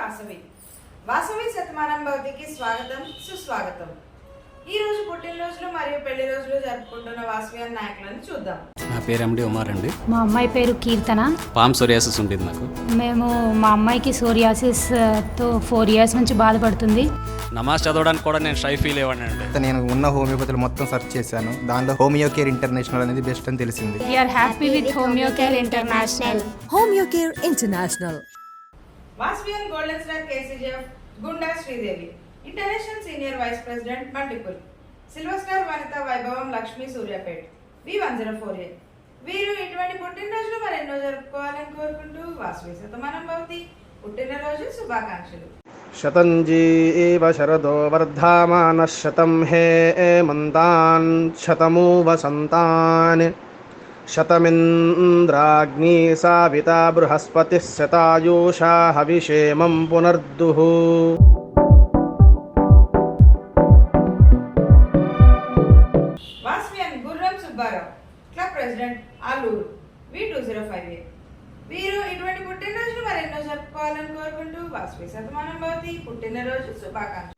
వాసవి. వాసవి శతమానం భవతికి స్వాగతం సుస్వాగతం. ఈ రోజు పుట్టినరోజులు మరియు పెళ్ళి రోజులు జరుపుకుంటున్న వాసవి అన్న నాయకులను చూద్దాం. నా పేరు ఎండి ఉమార్ అండి. మా అమ్మాయి పేరు కీర్తన. పామ్ సోరియాసిస్ ఉంటుంది నాకు మేము మా అమ్మాయికి సోరియాసిస్తో ఫోర్ ఇయర్స్ నుంచి బాధపడుతుంది. నమాజ్ చదవడానికి కూడా నేను షై ఫీల్ అయ్యానండి నేను ఉన్న హోమియోపతులు మొత్తం సెర్చ్ చేశాను. దానిలో హోమియో కేర్ ఇంటర్నేషనల్ అనేది బెస్ట్ అని తెలిసింది. We are happy with homeo care international homeo care international వాస్వియన్ golden star KCGF Gunda Sridevi. International senior vice president multiple. Silver star Vanitha Vaibhavam Lakshmi Suryapet. V one zero four A. వీరు ఇటువంటి పుట్టినరోజులు మరెన్నో జరుపుకోవాలని కోరుకుంటూ వాసవి శతమానం భవతి. పుట్టినరోజు శుభాకాంక్షలు. శతంజీవ శరదో వర్ధమానః శతం హే మంతాన్ శతమూ వసంతాన్ శతమింద్రాగ్ని సావిత बृहस्पतिः శతాయూషా హవిషేమం పునర్దుః. Gurram Subbarao club president Aluru V two zero five A. వీరు ఇటువంటి పుట్టినరోజులు మరెన్నో జరుపుకోవాలని కోరుకుంటూ వాస్వి శతమానం భవతి. పుట్టినరోజు శుభాకాంక్షలు.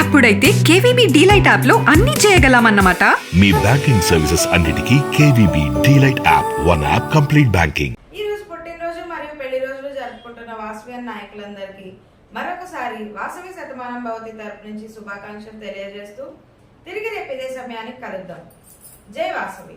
అప్పుడైతే కేవీబీ డీలైట్ యాప్లో అన్ని చేయగలమన్నమాట. మీ బ్యాంకింగ్ సర్వీసెస్ అన్నిటికీ KVB DeLight app one app complete banking. ఈ రోజు పుట్టినరోజు మరియు పెళ్ళి రోజులు జరుపుకుంటున్న వాసవి నాయకులందరికీ మరొకసారి వాసవి శతమానం భవతి తరపు నుంచి శుభాకాంక్షలు తెలియజేస్తూ తిరిగి రేపు ఇదే సమయానికి కలుద్దాం. జై వాసవి.